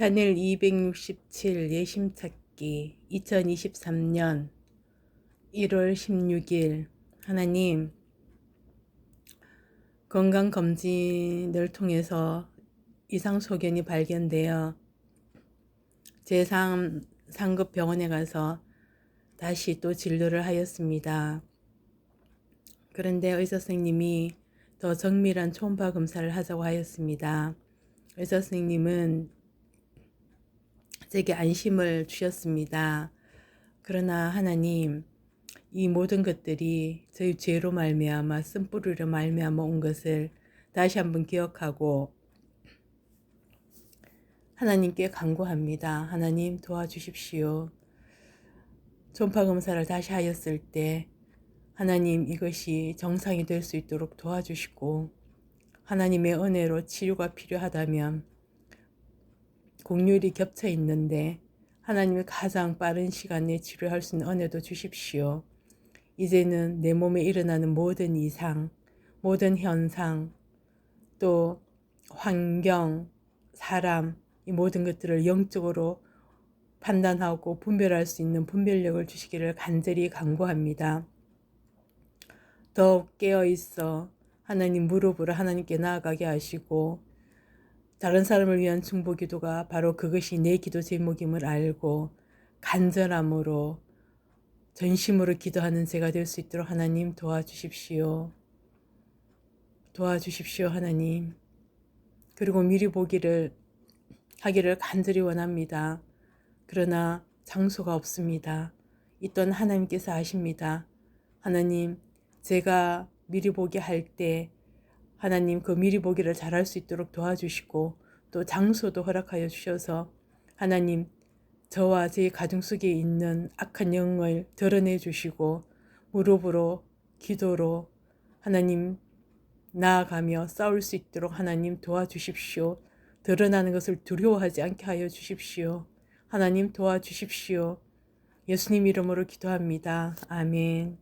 단일 267 예심 찾기 2023년 1월 16일 하나님 건강 검진을 통해서 이상 소견이 발견되어 제3 상급 병원에 가서 다시 또 진료를 하였습니다. 그런데 의사 선생님이 더 정밀한 초음파 검사를 하자고 하였습니다. 의사 선생님은 제게 안심을 주셨습니다. 그러나 하나님, 이 모든 것들이 저희 죄로 말미암아 쓴뿌리로 말미암아 온 것을 다시 한번 기억하고 하나님께 간구합니다. 하나님 도와주십시오. 초음파 검사를 다시 하였을 때 하나님 이것이 정상이 될 수 있도록 도와주시고 하나님의 은혜로 치료가 필요하다면 공률이 겹쳐 있는데 하나님이 가장 빠른 시간에 치료할 수 있는 은혜도 주십시오. 이제는 내 몸에 일어나는 모든 이상, 모든 현상, 또 환경, 사람, 이 모든 것들을 영적으로 판단하고 분별할 수 있는 분별력을 주시기를 간절히 간구합니다. 더욱 깨어 있어 하나님 무릎으로 하나님께 나아가게 하시고 다른 사람을 위한 중보 기도가 바로 그것이 내 기도 제목임을 알고 간절함으로 전심으로 기도하는 제가 될 수 있도록 하나님 도와주십시오. 도와주십시오, 하나님. 그리고 미리 보기를 하기를 간절히 원합니다. 그러나 장소가 없습니다. 있던 하나님께서 아십니다. 하나님, 제가 미리 보기 할 때 하나님 그 미리 보기를 잘할 수 있도록 도와주시고 또 장소도 허락하여 주셔서 하나님 저와 제 가정 속에 있는 악한 영을 드러내 주시고 무릎으로 기도로 하나님 나아가며 싸울 수 있도록 하나님 도와주십시오. 드러나는 것을 두려워하지 않게 하여 주십시오. 하나님 도와주십시오. 예수님 이름으로 기도합니다. 아멘.